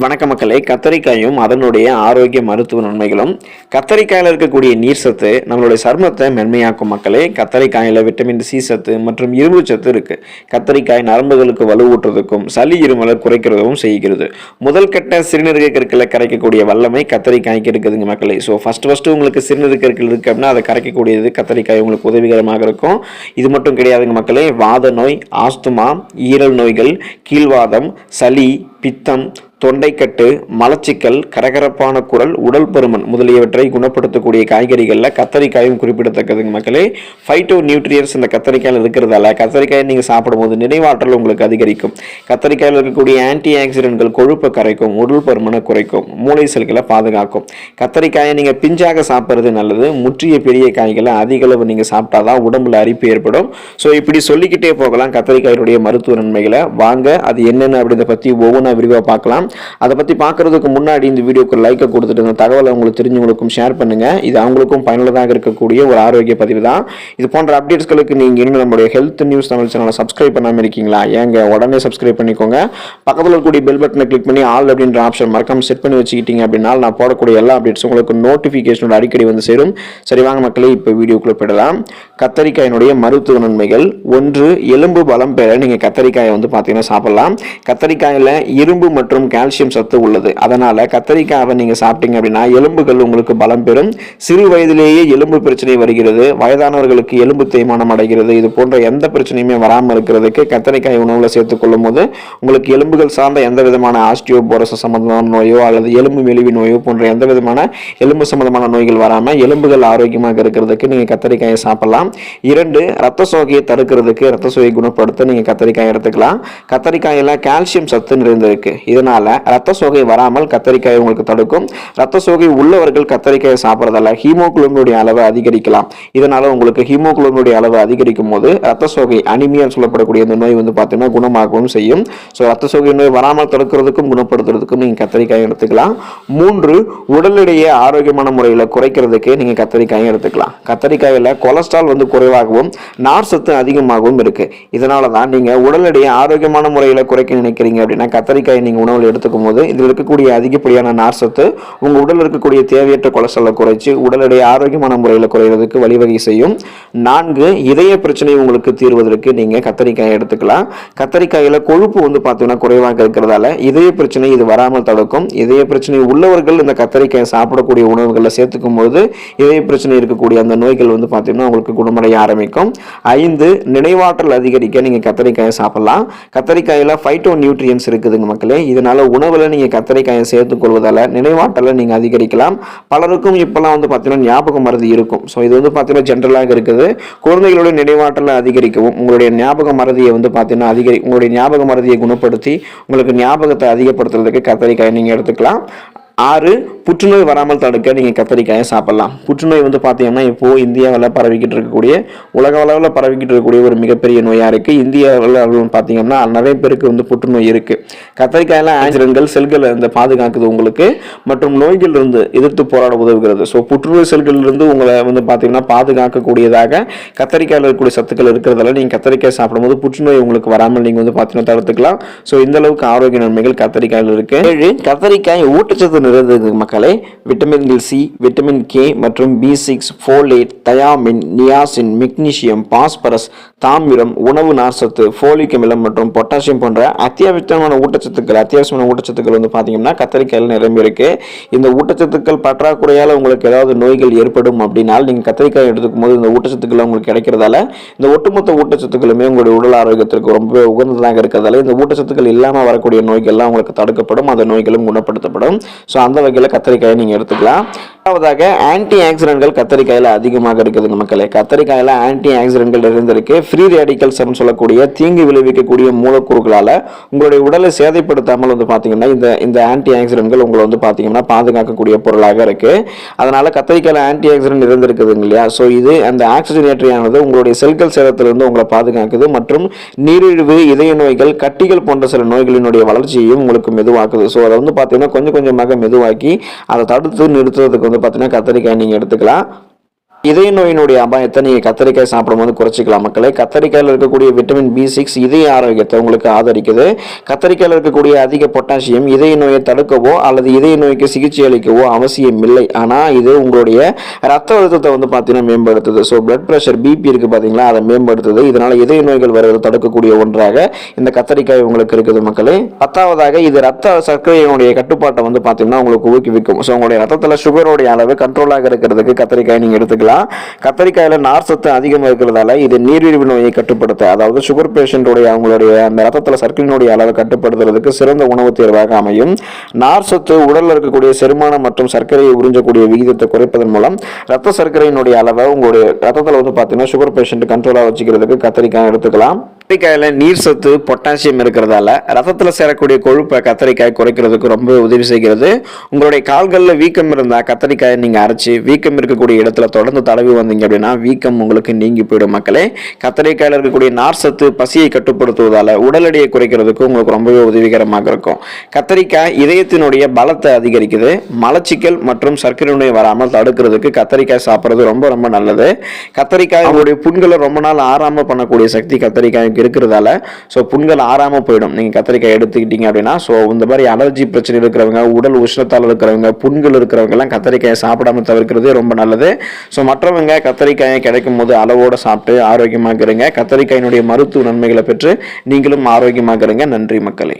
வணக்க மக்களே கத்தரிக்காயும் அதனுடைய ஆரோக்கிய மருத்துவ நன்மைகளும் கத்தரிக்காயில் இருக்கக்கூடிய நீர் சத்து நம்மளுடைய சருமத்தை மென்மையாக்கும் மக்களே கத்தரிக்காயில் விட்டமின் சி சத்து மற்றும் இரும்பு சத்து இருக்குது கத்தரிக்காய் நரம்புகளுக்கு வலுவூட்டுறதுக்கும் சளி இருமலை குறைக்கிறதும் செய்கிறது. முதல் கட்ட சிறுநீரக கற்களை கரைக்கக்கூடிய வல்லமை கத்தரிக்காய்க்கு இருக்குதுங்க மக்களே. ஸோ ஃபஸ்ட் ஃபஸ்ட்டு உங்களுக்கு சிறுநீரக கற்கள் இருக்குது அப்படின்னா அதை கரைக்கக்கூடியது கத்தரிக்காய் உங்களுக்கு உதவிகரமாக இருக்கும். இது மட்டும் கிடையாதுங்க மக்களே வாத நோய் ஆஸ்துமா ஈரல் நோய்கள் கீழ்வாதம் சளி பித்தம் தொண்டைக்கட்டு மலச்சிக்கல் கரகரப்பான குரல் உடல் பருமன் முதலியவற்றை குணப்படுத்தக்கூடிய காய்கறிகளில் கத்தரிக்காயும் குறிப்பிடத்தக்கதுங்க மக்களே. ஃபைட்டோ நியூட்ரியன்ஸ் இந்த கத்தரிக்காயில் இருக்கிறதால கத்தரிக்காயை நீங்கள் சாப்பிடும்போது நினைவாற்றல் உங்களுக்கு அதிகரிக்கும். கத்தரிக்காயில் இருக்கக்கூடிய ஆன்டி ஆக்சிடென்ட்கள் கொழுப்பை கரைக்கும் உடல் பருமனை குறைக்கும் மூளை செல்களை பாதுகாக்கும். கத்தரிக்காயை நீங்கள் பிஞ்சாக சாப்பிட்றது நல்லது. முற்றிய பெரிய காய்களை அதிக அளவு நீங்கள் சாப்பிட்டாதான் உடம்புல அரிப்பு ஏற்படும். ஸோ இப்படி சொல்லிக்கிட்டே போகலாம் கத்தரிக்காயினுடைய மருத்துவ நன்மைகளை. வாங்க அது என்னென்ன அப்படின்றத பற்றி ஒவ்வொன்றா விரிவாக பார்க்கலாம். அதை பற்றி பார்க்குறதுக்கு முன்னாடி இந்த வீடியோக்கு லைக்கை கொடுத்துட்டு இந்த தகவலை உங்களுக்கு தெரிஞ்சவங்களுக்கும் ஷேர் பண்ணுங்கள் இது அவங்களுக்கும் பயனுள்ளதாக இருக்கக்கூடிய ஒரு ஆரோக்கிய பதிவு தான். இது போன்ற அப்டேட்ஸ்களுக்கு நீங்கள் இன்னும் நம்மளுடைய ஹெல்த் நியூஸ் தமிழ் சேனலை சப்ஸ்கிரைப் பண்ணாமல் இருக்கீங்களா? ஏங்க உடனே சப்ஸ்கிரைப் பண்ணிக்கோங்க. பக்கத்தில் இருக்கக்கூடிய பெல் பட்டனை கிளிக் பண்ணி ஆல் அப்படின்ற ஆப்ஷன் மறக்காம செட் பண்ணி வச்சுக்கிட்டீங்க அப்படின்னா நான் போடக்கூடிய எல்லா அப்டேட்ஸும் உங்களுக்கு நோட்டிஃபிகேஷனோட அடிக்கடி வந்து சேரும். சரி வாங்க மக்களே இப்போ வீடியோக்குள்ளே போயிடலாம். கத்தரிக்காயினுடைய மருத்துவ நன்மைகள். ஒன்று எலும்பு பலம் பெற நீங்கள் கத்தரிக்காயை வந்து பார்த்தீங்கன்னா சாப்பிடலாம். கத்தரிக்காயில் இரும்பு மற்றும் கால்சியம் சத்து உள்ளது. அதனால கத்திரிக்காவை நீங்கள் சாப்பிட்டீங்க அப்படின்னா எலும்புகள் உங்களுக்கு பலம் பெறும். சிறு வயதிலேயே எலும்பு பிரச்சனை வருகிறது. வயதானவர்களுக்கு எலும்பு தேய்மானம் அடைகிறது. இது போன்ற எந்த பிரச்சனையுமே வராமல் இருக்கிறதுக்கு கத்தரிக்காய் உணவுல சேர்த்துக் கொள்ளும் போது உங்களுக்கு எலும்புகள் சார்ந்த எந்த விதமான ஆஸ்டியோபோரஸ் சம்பந்தமான நோயோ அல்லது எலும்பு மெலிவி நோயோ போன்ற எந்த விதமான எலும்பு சம்பந்தமான நோய்கள் வராமல் எலும்புகள் ஆரோக்கியமாக இருக்கிறதுக்கு நீங்கள் கத்தரிக்காயை சாப்பிடலாம். இரண்டு ரத்த சோகையை தடுக்கிறதுக்கு ரத்த சோகையை குணப்படுத்த நீங்கள் கத்தரிக்காய் எடுத்துக்கலாம். கத்தரிக்காயில் கால்சியம் சத்து நிறைந்திருக்கு இதனால ரத்த சோகை வராமல் கத்தரிக்காய் உங்களுக்கு தடுக்கும். ரத்த சோகை உள்ளவர்கள் கத்தரிக்காயை சாப்பிட்றதால ஹீமோகுளோபினுடைய அளவை அதிகரிக்கலாம். இதனால உங்களுக்கு ஹீமோகுளோபினுடைய அளவு அதிகரிக்கும் போது ரத்த சோகை அனிமியா சொல்லப்படக்கூடிய இந்த நோய் வந்து பார்த்தீங்கன்னா குணமாகவும் செய்யும். ஸோ ரத்த சோகை நோய் வராமல் தடுக்கிறதுக்கும் குணப்படுத்துறதுக்கும் நீங்கள் கத்தரிக்காய் எடுத்துக்கலாம். மூன்று உடல் எடையை ஆரோக்கியமான முறையில் குறைக்கிறதுக்கு நீங்கள் கத்தரிக்காயும் எடுத்துக்கலாம். கத்தரிக்காயில் கொலஸ்ட்ரால் வந்து குறைவாகவும் நார் சத்து அதிகமாகவும் இருக்கு. இதனால தான் நீங்கள் உடல் எடையை ஆரோக்கியமான முறையில் குறைக்க நினைக்கிறீங்க அப்படின்னா கத்தரிக்காயை நீங்கள் உணவில் எடுத்துக்கும் போது இதில் இருக்கக்கூடிய அதிகப்படியான நார் சத்து உங்கள் உடலில் இருக்கக்கூடிய தேவையற்ற கொலஸ்ட்ராலை குறைச்சி உடல் ஆரோக்கியமான முறையில் குறைவதற்கு வழிவகை செய்யும். நான்கு இதய பிரச்சனை உங்களுக்கு தீர்வதற்கு நீங்கள் கத்திரிக்காயை எடுத்துக்கலாம். கத்திரிக்காயில் கொழுப்பு வந்து பார்த்தீங்கன்னா குறைவாக இருக்கிறதால இதய பிரச்சனை இது வராமல் தடுக்கும். இதய பிரச்சனை உள்ளவர்கள் இந்த கத்தரிக்காயை சாப்பிடக்கூடிய உணவுகளில் சேர்த்துக்கும் போது இதய பிரச்சனை இருக்கக்கூடிய அந்த நோய்கள் வந்து பார்த்தீங்கன்னா உங்களுக்கு குணமடைய ஆரம்பிக்கும். ஐந்து நினைவாற்றல் அதிகரிக்க நீங்கள் கத்திரிக்காயை சாப்பிடலாம். கத்திரிக்காயில் ஃபைட்டோ நியூட்ரியன்ஸ் இருக்குதுங்க. மக்களே இதனால உணவில் நீங்கள் கத்தரிக்காயை சேர்த்துக் கொள்வதால் நினைவாட்டலை நீங்கள் அதிகரிக்கலாம். பலருக்கும் இப்போல்லாம் வந்து பார்த்தீங்கன்னா ஞாபகம் மருதி இருக்கும். ஸோ இது வந்து பார்த்தீங்கன்னா ஜென்ரலாக இருக்குது. குழந்தைகளுடைய நினைவாட்டலை அதிகரிக்கவும் உங்களுடைய ஞாபக மருதியை வந்து பார்த்தீங்கன்னா அதிகரி உங்களுடைய ஞாபக மருதியை குணப்படுத்தி உங்களுக்கு ஞாபகத்தை அதிகப்படுத்துறதுக்கு கத்தரிக்காயை நீங்கள் எடுத்துக்கலாம். ஆறு புற்றுநோய் வராமல் தடுக்க நீங்கள் கத்திரிக்காயை சாப்பிடலாம். புற்றுநோய் வந்து பார்த்தீங்கன்னா இப்போது இந்தியாவில் பரவிக்கிட்டு இருக்கக்கூடிய உலக அளவில் பரவிக்கிட்டு இருக்கக்கூடிய ஒரு மிகப்பெரிய நோயாக இருக்குது இந்தியாவில் பார்த்தீங்கன்னா நிறைய பேருக்கு வந்து புற்றுநோய் இருக்குது கத்திரிக்காயில் ஆஞ்சிரன்கள் செல்களை இந்த பாதுகாக்குது உங்களுக்கு. மற்றும் நோய்கள் இருந்து எதிர்த்து போராட உதவுகிறது. ஸோ புற்றுநோய் செல்களிலிருந்து இருந்து உங்களை வந்து பார்த்தீங்கன்னா பாதுகாக்கக்கூடியதாக கத்தரிக்காயில் இருக்கக்கூடிய சத்துக்கள் இருக்கிறதால நீங்கள் கத்திரிக்காய் சாப்பிடும்போது புற்றுநோய் உங்களுக்கு வராமல் நீங்கள் வந்து பார்த்தீங்கன்னா தடுத்துக்கலாம். ஸோ இந்த அளவுக்கு ஆரோக்கிய நன்மைகள் கத்திரிக்காயில் இருக்குது ஏழு கத்தரிக்காய் ஊட்டச்சத்து நிறைந்தது மக்களே. விட்டமின் சி விட்டமின் கே மற்றும் B six folate thiamine niacin magnesium phosphorus தாமிரம் உணவு நார்சத்து ஃபோலிக் அமிலம் மற்றும் பொட்டாசியம் போன்ற அத்தியாவசியமான ஊட்டச்சத்துக்கள் அத்தியாவசியமான ஊட்டச்சத்துக்கள் வந்து பார்த்தீங்கன்னா கத்திரிக்காயில் நிரம்பி இருக்கு. இந்த ஊட்டச்சத்துக்கள் பற்றாக்குறையால் உங்களுக்கு ஏதாவது நோய்கள் ஏற்படும் அப்படின்னால் நீங்கள் கத்திரிக்காய் எடுத்துக்கும் போது இந்த ஊட்டச்சத்துக்கள் உங்களுக்கு கிடைக்கிறதால இந்த ஒட்டுமொத்த ஊட்டச்சத்துக்களுமே உங்களுடைய உடல் ஆரோக்கியத்திற்கு ரொம்பவே உகந்ததாக இருக்கிறதால இந்த ஊட்டச்சத்துக்கள் இல்லாமல் வரக்கூடிய நோய்கள்லாம் உங்களுக்கு தடுக்கப்படும். அந்த நோய்களும் குணப்படுத்தப்படும். ஸோ அந்த வகையில் கத்தரிக்காயை நீங்கள் எடுத்துக்கலாம். ரெண்டாவதாக ஆன்டி ஆக்சிடென்ட்கள் கத்தரிக்காயில் அதிகமாக இருக்குதுங்க மக்களே. கத்தரிக்காயில் ஆன்டி ஆக்சிடென்ட்கள் இருந்திருக்கு ஃப்ரீ ரேடிக்கல்ஸ் சொல்லக்கூடிய தீங்கு விளைவிக்கக்கூடிய மூலக்கூறுகளால் உங்களுடைய உடலை சேதைப்படுத்தாமல் வந்து பார்த்தீங்கன்னா இந்த இந்த ஆன்டி ஆக்சிடென்ட்கள் உங்களை வந்து பார்த்தீங்கன்னா பாதுகாக்கக்கூடிய பொருளாக இருக்குது அதனால் கத்தரிக்காயில் ஆன்டி ஆக்சிடென்ட் இருந்திருக்குதுங்க இல்லையா? ஸோ இது அந்த ஆக்சிஜனேட்டரியானது உங்களுடைய செல்கள் சேதத்திலிருந்து உங்களை பாதுகாக்குது மற்றும் நீரிழிவு இதய நோய்கள் கட்டிகள் போன்ற சில நோய்களினுடைய வளர்ச்சியையும் உங்களுக்கு மெதுவாக்குது. ஸோ அதை வந்து பார்த்தீங்கன்னா கொஞ்சம் கொஞ்சமாக மெதுவாக்கி அதை தடுத்து நிறுத்துறதுக்கு வந்து பார்த்தீங்கன்னா கத்திரிக்காய் நீங்கள் எடுத்துக்கலாம். இதய நோயினுடைய அபாயத்தை நீங்கள் கத்தரிக்காய் சாப்பிடும்போது குறைச்சிக்கலாம். மக்களே கத்தரிக்காயில் இருக்கக்கூடிய விட்டமின் பி சிக்ஸ் இதய ஆரோக்கியத்தை உங்களுக்கு ஆதரிக்குது. கத்தரிக்காயில் இருக்கக்கூடிய அதிக பொட்டாசியம் இதய நோயை தடுக்கவோ அல்லது இதய நோய்க்கு சிகிச்சை அளிக்கவோ அவசியம் இல்லை. ஆனால் இது உங்களுடைய ரத்த அழுத்தத்தை வந்து பார்த்தீங்கன்னா மேம்படுத்துது. ஸோ பிளட் ப்ரெஷர் பிபி இருக்கு பார்த்தீங்களா அதை மேம்படுத்துது. இதனால இதய நோய்கள் வருவது தடுக்கக்கூடிய ஒன்றாக இந்த கத்தரிக்காய் உங்களுக்கு இருக்குது மக்களே. பத்தாவதாக இது ரத்த சர்க்கரையினுடைய கட்டுப்பாட்டை வந்து பார்த்தீங்கன்னா உங்களுக்கு ஊக்குவிக்கும். ஸோ உங்களுடைய ரத்தத்தில் சுகருடைய அளவு கண்ட்ரோலாக இருக்கிறதுக்கு கத்தரிக்காய் நீங்கள் எடுத்துக்கலாம். கத்தரிக்காயில நார் சத்து அதிகமாக இருக்கிறதால இது நீரிழிவு நோயை கட்டுப்படுத்த அதாவது சுகர் பேஷண்ட்டுடைய அவங்களுடைய அந்த ரத்தத்தில் சர்க்கரையினுடைய அளவை கட்டுப்படுத்துறதுக்கு சிறந்த உணவு தேர்வாக அமையும். நார் சத்து உடலில் இருக்கக்கூடிய செரிமானம் மற்றும் சர்க்கரையை உறிஞ்சக்கூடிய விகிதத்தை குறைப்பதன் மூலம் ரத்த சர்க்கரையினுடைய அளவை உங்களுடைய ரத்தத்தில் வந்து பார்த்தீங்கன்னா சுகர் பேஷண்ட் கண்ட்ரோலாக வச்சுக்கிறதுக்கு கத்தரிக்காய் எடுத்துக்கலாம். கத்திரிக்காயில நீர் சத்து பொட்டாசியம் இருக்கிறதால ரத்தத்தில் சேரக்கூடிய கொழுப்பை கத்தரிக்காய் குறைக்கிறதுக்கு ரொம்ப உதவி செய்கிறது. உங்களுடைய கால்களில் வீக்கம் இருந்தால் கத்திரிக்காயை நீங்கள் அரைச்சி வீக்கம் இருக்கக்கூடிய இடத்துல தொடர்ந்து தடவி வந்தீங்க அப்படின்னா வீக்கம் உங்களுக்கு நீங்கி போயிடும் மக்களே. கத்தரிக்காயில் இருக்கக்கூடிய நார் சத்து பசியை கட்டுப்படுத்துவதால் உடல் எடையை குறைக்கிறதுக்கு உங்களுக்கு ரொம்பவே உதவிகரமாக இருக்கும். கத்தரிக்காய் இதயத்தினுடைய பலத்தை அதிகரிக்குது. மலச்சிக்கல் மற்றும் சர்க்கரை நோய் வராமல் தடுக்கிறதுக்கு கத்தரிக்காய் சாப்பிட்றது ரொம்ப ரொம்ப நல்லது. கத்திரிக்காய் உங்களுடைய புண்களை ரொம்ப நாள் ஆறாமல் பண்ணக்கூடிய சக்தி கத்திரிக்காய் கத்தரிக்காய்க்கு இருக்கிறதால ஸோ புண்கள் ஆறாமல் போயிடும். நீங்கள் கத்திரிக்காய் எடுத்துக்கிட்டீங்க அப்படின்னா ஸோ இந்த மாதிரி அலர்ஜி பிரச்சனை இருக்கிறவங்க உடல் உஷ்ணத்தால் இருக்கிறவங்க புண்கள் இருக்கிறவங்க எல்லாம் சாப்பிடாம தவிர்க்கிறது ரொம்ப நல்லது. ஸோ மற்றவங்க கத்திரிக்காயை கிடைக்கும் போது அளவோடு சாப்பிட்டு ஆரோக்கியமாக இருங்க கத்திரிக்காயினுடைய மருத்துவ நன்மைகளை பெற்று நீங்களும் ஆரோக்கியமாக இருங்க நன்றி மக்களே.